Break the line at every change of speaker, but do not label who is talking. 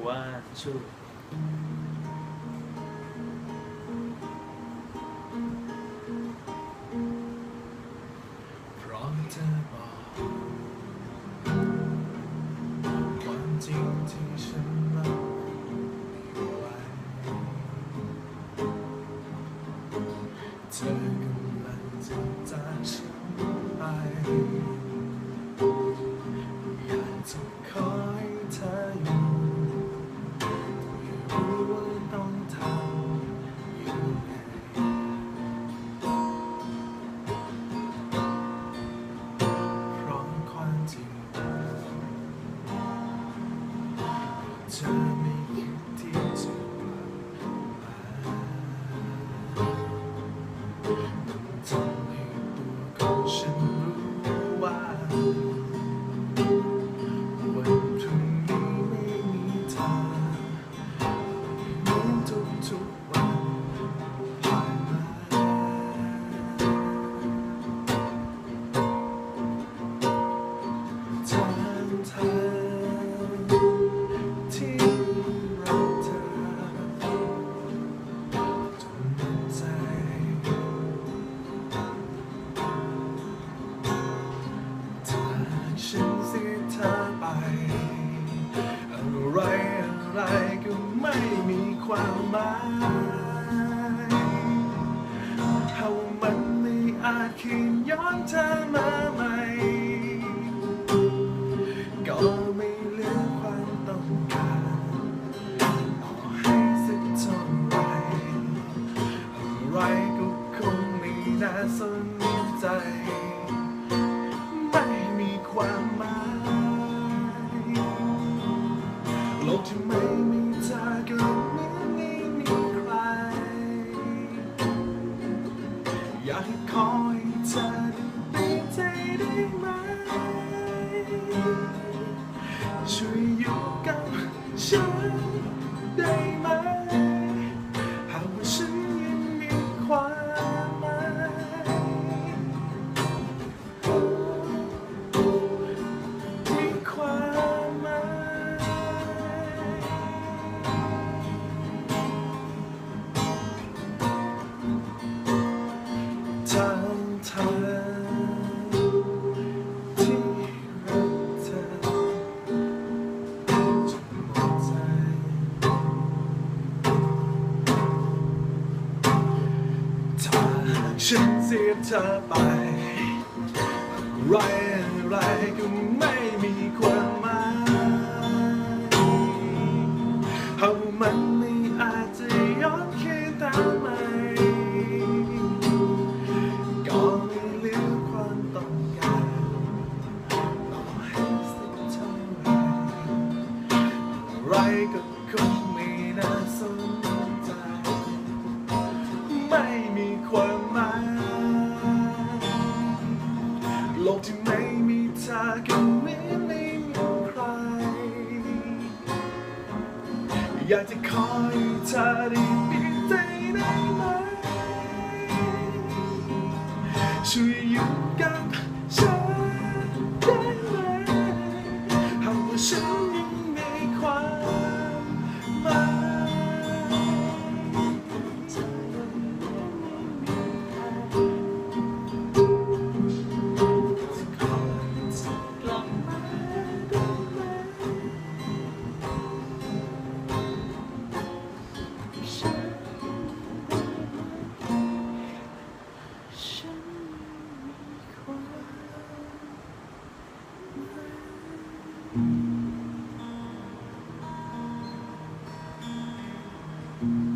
One
two. พร้อมจะบอกความจริงที่ฉันไม่ไว้เธอกลั้นใจฉันไว time ไรก็ไม่มีความหมาย how มันไม่อาจคืนย้อนเธอมา ทางเธอที่รักเธอจนหมดใจ ถ้าฉันเสียเธอไป ไรอะไรก็ไม่มีความหมายเพราะมันไม่อาจจะย้อนคืนตามมา อยากจะขอให้เธอได้ปิดใจได้ไหมช่วยอยู่กัน Mm-hmm.